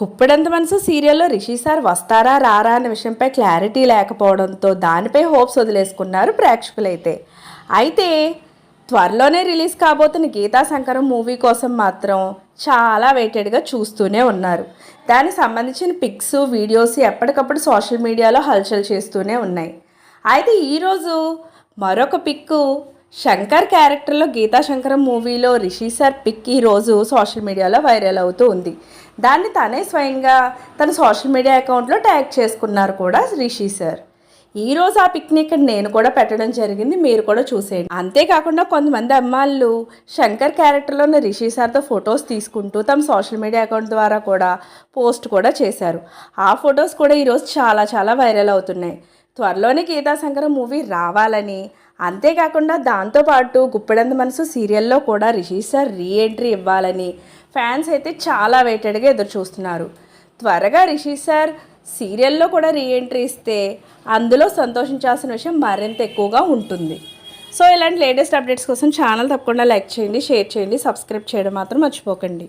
కుప్పడంత మనసు సీరియల్లో రిషి సార్ వస్తారా రారా అనే విషయంపై క్లారిటీ లేకపోవడంతో దానిపై హోప్స్ వదిలేసుకున్నారు ప్రేక్షకులైతే. అయితే త్వరలోనే రిలీజ్ కాబోతున్న గీతా శంకరం మూవీ కోసం మాత్రం చాలా వెయిటెడ్గా చూస్తూనే ఉన్నారు. దానికి సంబంధించిన పిక్స్ వీడియోస్ ఎప్పటికప్పుడు సోషల్ మీడియాలో హల్చల్ చేస్తూనే ఉన్నాయి. అయితే ఈరోజు మరొక పిక్కు శంకర్ క్యారెక్టర్లో గీతా శంకరం మూవీలో రిషి సార్ పిక్ ఈరోజు సోషల్ మీడియాలో వైరల్ అవుతూ ఉంది. దాన్ని తనే స్వయంగా తన సోషల్ మీడియా అకౌంట్లో ట్యాగ్ చేసుకున్నారు కూడా రిషి సార్. ఈరోజు ఆ పిక్నిక్ ఇక్కడ నేను కూడా పెట్టడం జరిగింది మీరు కూడా చూసేయండి. అంతేకాకుండా కొంతమంది అమ్మాయిలు శంకర్ క్యారెక్టర్లో ఉన్న రిషి సార్తో ఫొటోస్ తీసుకుంటూ తమ సోషల్ మీడియా అకౌంట్ ద్వారా కూడా పోస్ట్ కూడా చేశారు. ఆ ఫొటోస్ కూడా ఈరోజు చాలా చాలా వైరల్ అవుతున్నాయి. త్వరలోనే గీతా శంకరం మూవీ రావాలని అంతేకాకుండా దాంతోపాటు గుప్పెడంత మనసు సీరియల్లో కూడా రిషి సార్ రీ ఎంట్రీ ఇవ్వాలని ఫ్యాన్స్ అయితే చాలా వెయిటెడ్గా ఎదురు చూస్తున్నారు. త్వరగా రిషి సార్ సీరియల్లో కూడా రీ ఎంట్రీ ఇస్తే అందులో సంతోషించాల్సిన విషయం మరింత ఎక్కువగా ఉంటుంది. సో ఇలాంటి లేటెస్ట్ అప్డేట్స్ కోసం ఛానల్ తప్పకుండా లైక్ చేయండి షేర్ చేయండి సబ్స్క్రైబ్ చేయడం మాత్రం మర్చిపోకండి.